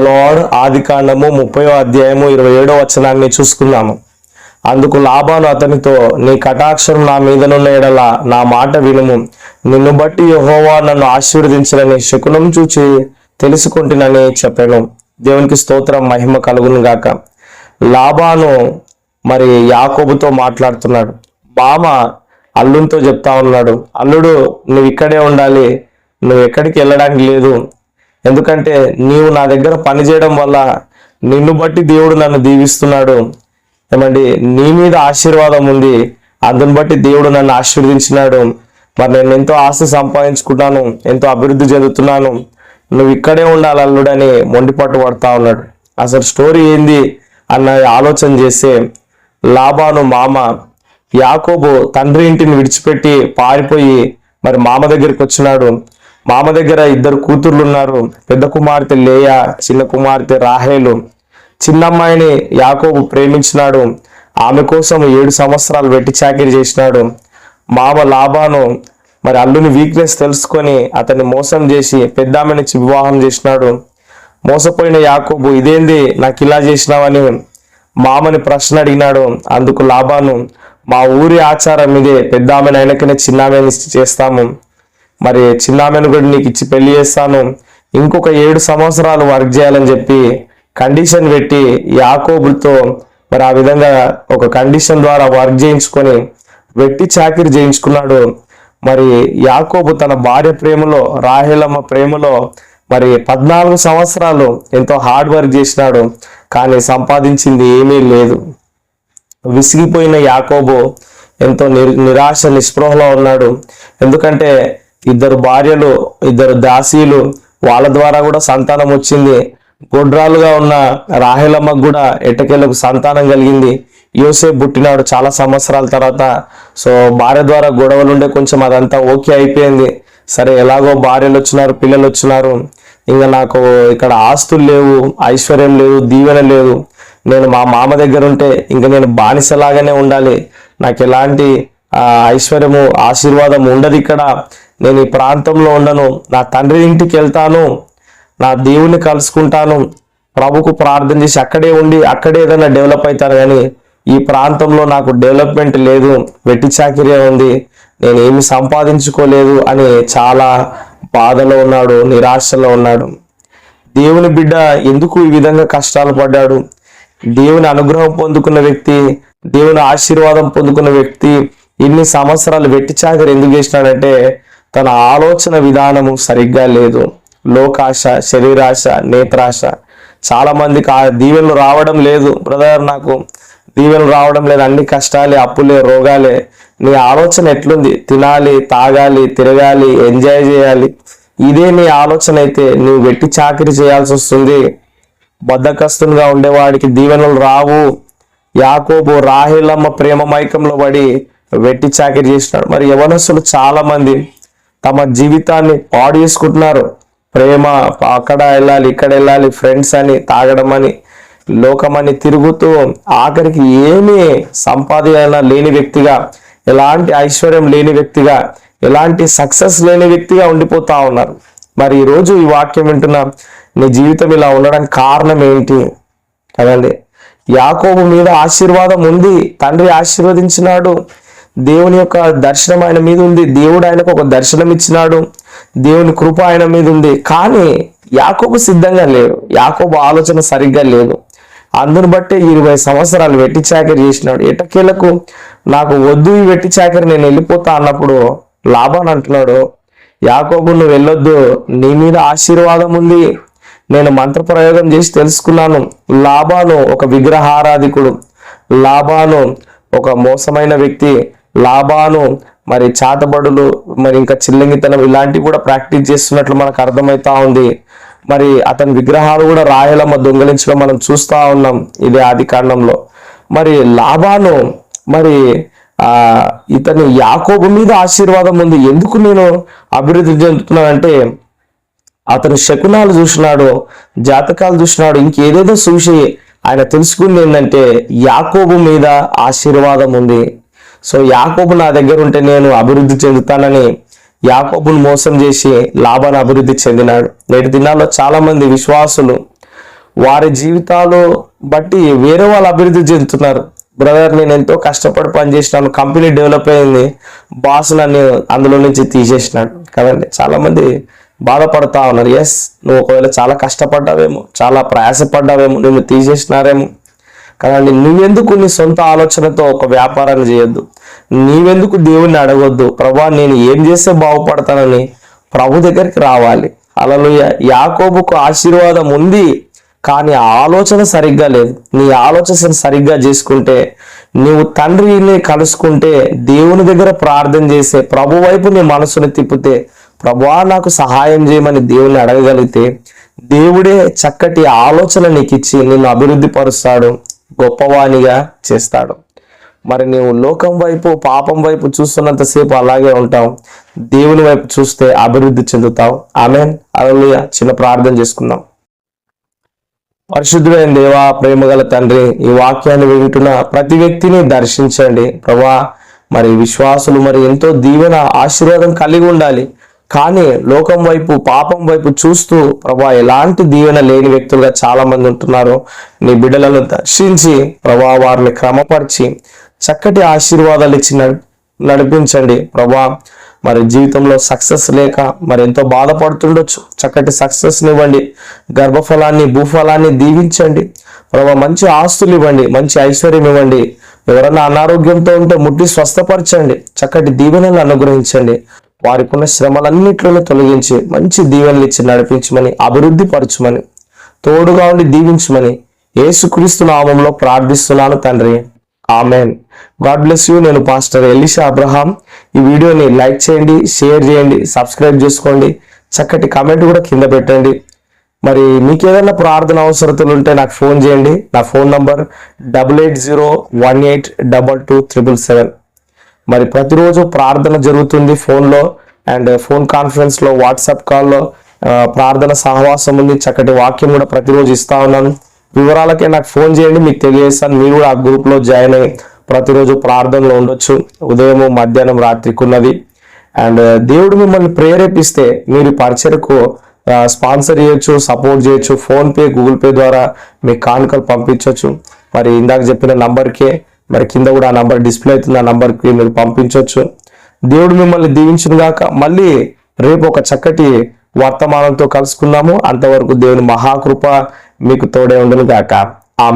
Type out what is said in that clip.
Lord ఆది కాండము ముప్పై అధ్యాయము ఇరవై ఏడో వచనాన్ని చూసుకున్నాము అందుకు లాభాను అతనితో నీ కటాక్షరం నా మీదనున్న ఎడల నా మాట వినుము. నిన్ను బట్టి యహోవా నన్ను ఆశీర్వదించడని శకునం చూచి తెలుసుకుంటునని చెప్పాను. దేవునికి స్తోత్రం మహిమ కలుగును గాక. లాభాను మరి యాకోబుతో మాట్లాడుతున్నాడు. బామ అల్లునితో చెప్తా ఉన్నాడు. అల్లుడు నువ్వు ఇక్కడే ఉండాలి. నువ్వు ఎక్కడికి వెళ్ళడానికి లేదు. ఎందుకంటే నీవు నా దగ్గర పని చేయడం వల్ల నిన్ను బట్టి దేవుడు నన్ను దీవిస్తున్నాడు. ఏమండి? నీ మీద ఆశీర్వాదం ఉంది. అందుని బట్టి దేవుడు నన్ను ఆశీర్వదించినాడు. మరి నేను ఎంతో ఆస్తి సంపాదించుకుంటాను ఎంతో అభివృద్ధి చెందుతున్నాను. నువ్వు ఇక్కడే ఉండాలి అల్లుడని మొండిపట్టు పడతా ఉన్నాడు. అసలు స్టోరీ ఏంది అన్న ఆలోచన చేస్తే లాభాను మామ యాకోబు తండ్రి ఇంటిని విడిచిపెట్టి పారిపోయి మరి మామ దగ్గరికి వచ్చినాడు. మామ దగ్గర ఇద్దరు కూతుర్లు ఉన్నారు పెద్ద కుమార్తె లేయా చిన్న కుమార్తె రాహేలు. చిన్నమ్మాయిని యాకోబు ప్రేమించినాడు. ఆమె కోసం ఏడు సంవత్సరాలు వెట్టి చాకిరి చేసినాడు. మామ లాభాను మరి అల్లుని వీక్నెస్ తెలుసుకొని అతన్ని మోసం చేసి పెద్ద ఆమెనిచ్చి వివాహం చేసినాడు. మోసపోయిన యాకోబు ఇదేంది? నాకు ఇలా చేసినావని. మామని ప్రశ్న అడిగినాడు. అందుకు లాభాను మా ఊరి ఆచారం ఇదే. పెద్ద ఆమెను అయినకనే చిన్న చేస్తాము. మరి చిన్నామెను కూడా నీకు ఇచ్చి పెళ్ళి చేస్తాను. ఇంకొక ఏడు సంవత్సరాలు వర్క్ చేయాలని చెప్పి కండిషన్ పెట్టి యాకోబులతో మరి ఆ విధంగా ఒక కండిషన్ ద్వారా వర్క్ చేయించుకొని వెట్టి చాకిరి చేయించుకున్నాడు. మరి యాకోబు తన భార్య ప్రేమలో రాహిలమ్మ ప్రేమలో మరి పద్నాలుగు సంవత్సరాలు ఎంతో హార్డ్ వర్క్ చేసినాడు. కానీ సంపాదించింది ఏమీ లేదు. విసిగిపోయిన యాకోబు ఎంతో నిర్- నిరాశ నిస్పృహలో ఉన్నాడు. ఎందుకంటే ఇద్దరు భార్యలు ఇద్దరు దాసీలు వాళ్ళ ద్వారా కూడా సంతానం వచ్చింది. గొడ్రాలుగా ఉన్న రాహేలమ్మకు కూడా ఎట్టకేలకు సంతానం కలిగింది. యూసేఫ్ పుట్టినాడు చాలా సంవత్సరాల తర్వాత. సో భార్య ద్వారా గొడవలు ఉండే కొంచెం అదంతా ఓకే అయిపోయింది. సరే ఎలాగో భార్యలు వచ్చినారు పిల్లలు వచ్చినారు. ఇంకా నాకు ఇక్కడ ఆస్తులు లేవు ఐశ్వర్యం లేదు దీవెన లేదు. నేను మా మామ దగ్గర ఉంటే ఇంకా నేను బానిసలాగానే ఉండాలి. నాకు ఎలాంటి ఐశ్వర్యము ఆశీర్వాదం ఉండదు ఇక్కడ. నేను ఈ ప్రాంతంలో ఉండను నా తండ్రి ఇంటికి వెళ్తాను నా దేవుని కలుసుకుంటాను ప్రభుకు ప్రార్థన చేసి అక్కడే ఉండి అక్కడే ఏదైనా డెవలప్ అవుతాను కానీ ఈ ప్రాంతంలో నాకు డెవలప్మెంట్ లేదు వెట్టి చాకిరే ఉంది నేను ఏమి సంపాదించుకోలేదు అని చాలా బాధలో ఉన్నాడు నిరాశలో ఉన్నాడు. దేవుని బిడ్డ ఎందుకు ఈ విధంగా కష్టాలు పడ్డాడు? దేవుని అనుగ్రహం పొందుకున్న వ్యక్తి దేవుని ఆశీర్వాదం పొందుకున్న వ్యక్తి ఇన్ని సంవత్సరాలు వెట్టి చాకరి ఎందుకు చేసినాడంటే తన ఆలోచన విధానము సరిగ్గా లేదు. లోకాశ శరీరాశ నేత్రాశ. చాలామందికి ఆ దీవెనలు రావడం లేదు. బ్రదర్ నాకు దీవెనలు రావడం లేదు. అన్ని కష్టాలే అప్పులే రోగాలే. నీ ఆలోచన ఎట్లుంది? తినాలి తాగాలి తిరగాలి ఎంజాయ్ చేయాలి. ఇదే నీ ఆలోచన అయితే నువ్వు వెట్టి చాకిరి చేయాల్సి వస్తుంది. బద్దకస్తునిగా ఉండేవాడికి దీవెనలు రావు. యాకోబు రాహిలమ్మ ప్రేమ మైకంలో పడి వెట్టి చాకిరి చేసినాడు. మరి యవనస్తులు చాలా మంది తమ జీవితాన్ని పాడు చేసుకుంటున్నారు ప్రేమ అక్కడ వెళ్ళాలి ఇక్కడ వెళ్ళాలి ఫ్రెండ్స్ అని తాగడం అని లోకమని తిరుగుతూ ఆఖరికి ఏమీ సంపాదన లేని వ్యక్తిగా ఎలాంటి ఐశ్వర్యం లేని వ్యక్తిగా ఎలాంటి సక్సెస్ లేని వ్యక్తిగా ఉండిపోతా ఉన్నారు. మరి ఈ రోజు ఈ వాక్యం వింటున్న నీ జీవితం ఇలా ఉండడానికి కారణం ఏంటి? కదండి. యాకోబు మీద ఆశీర్వాదం ఉంది తండ్రి ఆశీర్వదించినాడు దేవుని యొక్క దర్శనం ఆయన మీద ఉంది. దేవుడు ఆయనకు ఒక దర్శనం ఇచ్చినాడు. దేవుని కృప ఆయన మీద ఉంది. కానీ యాకోబు సిద్ధంగా లేడు. యాకోబు ఆలోచన సరిగ్గా లేదు. అందును బట్టి ఇరవై సంవత్సరాలు వెట్టి చాకరి చేసినాడు. ఎటకేలకు? నాకు వద్దు ఈ వెట్టి చాకరి నేను వెళ్ళిపోతా అన్నప్పుడు లాభాన్ని అంటున్నాడు. యాకోబు నువ్వు వెళ్ళొద్దు. నీ మీద ఆశీర్వాదం ఉంది. నేను మంత్రప్రయోగం చేసి తెలుసుకున్నాను. లాభాను ఒక విగ్రహారాధికుడు. లాభాను ఒక మోసమైన వ్యక్తి. లాభాను మరి చాతబడులు మరి ఇంకా చిల్లంగితనం ఇలాంటివి కూడా ప్రాక్టీస్ చేస్తున్నట్లు మనకు అర్థమవుతా ఉంది. మరి అతని విగ్రహాలు కూడా రాయలమ్మ దొంగలించడం మనం చూస్తూ ఉన్నాం ఇదే ఆది కాండంలో. మరి లాభాను మరి ఆ ఇతని యాకోబు మీద ఆశీర్వాదం ఉంది. ఎందుకు నేను అభివృద్ధి చెందుతున్నానంటే అతను శకునాలు చూసినాడు జాతకాలు చూసినాడు ఇంకేదేదో చూసి ఆయన తెలుసుకుంది ఏంటంటే యాకోబు మీద ఆశీర్వాదం ఉంది. సో యాకోబు నా దగ్గర ఉంటే నేను అభివృద్ధి చెందుతానని యాకోబును మోసం చేసి లాభాన్ని అభివృద్ధి చెందినాడు. నేటి దినాల్లో చాలా మంది విశ్వాసులు వారి జీవితాలు బట్టి వేరే వాళ్ళు అభివృద్ధి చెందుతున్నారు. బ్రదర్ నేను ఎంతో కష్టపడి పనిచేసినాను. కంపెనీ డెవలప్ అయింది. బాస్ నన్ను అందులో నుంచి తీసేసినాడు. కదండి? చాలా మంది బాధపడతా ఉన్నారు. ఎస్ నువ్వు ఒకవేళ చాలా కష్టపడ్డావేమో చాలా ప్రయాసపడ్డావేమో నిన్ను తీసేసినారేమో. కానీ నువ్వెందుకు నీ సొంత ఆలోచనతో ఒక వ్యాపారాన్ని చేయొద్దు? నీవెందుకు దేవుణ్ణి అడగొద్దు? ప్రభా నేను ఏం చేస్తే బాగుపడతానని ప్రభు దగ్గరికి రావాలి. అలలుయ యాకోబుకు ఆశీర్వాదం ఉంది కానీ ఆలోచన సరిగ్గా లేదు. నీ ఆలోచన సరిగ్గా చేసుకుంటే నీవు తండ్రిని కలుసుకుంటే దేవుని దగ్గర ప్రార్థన చేసే ప్రభు వైపు నీ మనసుని తిప్పితే ప్రభువా నాకు సహాయం చేయమని దేవుని అడగగలిగితే దేవుడే చక్కటి ఆలోచన నీకు ఇచ్చి నిన్ను అభివృద్ధి పరుస్తాడు. గొప్పవానిగా చేస్తాడు. మరి నీవు లోకం వైపు పాపం వైపు చూస్తున్నంతసేపు అలాగే ఉంటావు. దేవుని వైపు చూస్తే అభివృద్ధి చెందుతావు. ఆమె అలలుయ చిన్న ప్రార్థన చేసుకుందాం. పరిశుద్ధుడైన దేవా ప్రేమగల తండ్రి ఈ వాక్యాన్ని వింటున్న ప్రతి వ్యక్తిని దర్శించండి. ప్రభా మరి విశ్వాసులు మరి ఎంతో దీవెన ఆశీర్వాదం కలిగి ఉండాలి. కానీ లోకం వైపు పాపం వైపు చూస్తూ ప్రభా ఎలాంటి దీవెన లేని వ్యక్తులుగా చాలా మంది ఉంటున్నారు. నీ బిడ్డలను దర్శించి ప్రభా వారిని క్రమపరిచి చక్కటి ఆశీర్వాదాలు ఇచ్చి నడిపించండి ప్రభా. మరి జీవితంలో సక్సెస్ లేక మరి ఎంతో బాధపడుతుండొచ్చు. చక్కటి సక్సెస్నివ్వండి గర్భఫలాన్ని భూఫలాన్ని దీవించండి. ప్రభా మంచి ఆస్తులు ఇవ్వండి. మంచి ఐశ్వర్యం ఇవ్వండి. ఎవరన్నా అనారోగ్యంతో ఉంటే ముట్టి స్వస్థపరచండి. చక్కటి దీవెనలు అనుగ్రహించండి. వారికి ఉన్న తొలగించి మంచి దీవెనలు ఇచ్చి నడిపించమని అభివృద్ధి పరచమని తోడుగా ఉండి దీవించమని యేసుక్రీస్తు నామంలో ప్రార్థిస్తున్నాను తండ్రి. ఆమెన్. God bless you. నేను పాస్టర్ ఎలిషా అబ్రహాం. ఈ వీడియోని లైక్ చేయండి షేర్ చేయండి సబ్స్క్రైబ్ చేసుకోండి. చక్కటి కమెంట్ కూడా కింద పెట్టండి. మరి మీకు ఏదైనా ప్రార్థన అవసరతలు ఉంటే నాకు ఫోన్ చేయండి. నా phone number double eight zero one eight double two triple seven. మరి ప్రతిరోజు ప్రార్థన జరుగుతుంది ఫోన్లో అండ్ ఫోన్ కాన్ఫరెన్స్లో వాట్సాప్ కాల్లో ప్రార్థన సహవాసం ఉంది చక్కటి వాక్యం కూడా ప్రతిరోజు ఇస్తా ఉన్నాను. వివరాలకే నాకు ఫోన్ చేయండి మీకు తెలియజేస్తాను. మీరు కూడా ఆ గ్రూప్లో జాయిన్ అయ్యి ప్రతిరోజు ప్రార్థనలో ఉండొచ్చు. ఉదయం మధ్యాహ్నం రాత్రికి ఉన్నది అండ్ దేవుడు మిమ్మల్ని ప్రేరేపిస్తే మీరు పరిచయకు స్పాన్సర్ చేయొచ్చు సపోర్ట్ చేయొచ్చు. ఫోన్పే గూగుల్ పే ద్వారా మీ కానుకలు పంపించవచ్చు మరి ఇందాక చెప్పిన నంబర్కే మరి కింద కూడా ఆ నంబర్ డిస్ప్లే అవుతుంది ఆ నంబర్కి మీరు పంపించవచ్చు దేవుడు మిమ్మల్ని దీవించినగాక మళ్ళీ రేపు ఒక చక్కటి వర్తమానంతో కలుసుకుందాము. అంతవరకు దేవుని మహాకృప మీకు తోడే ఉండును గాక. ఆమె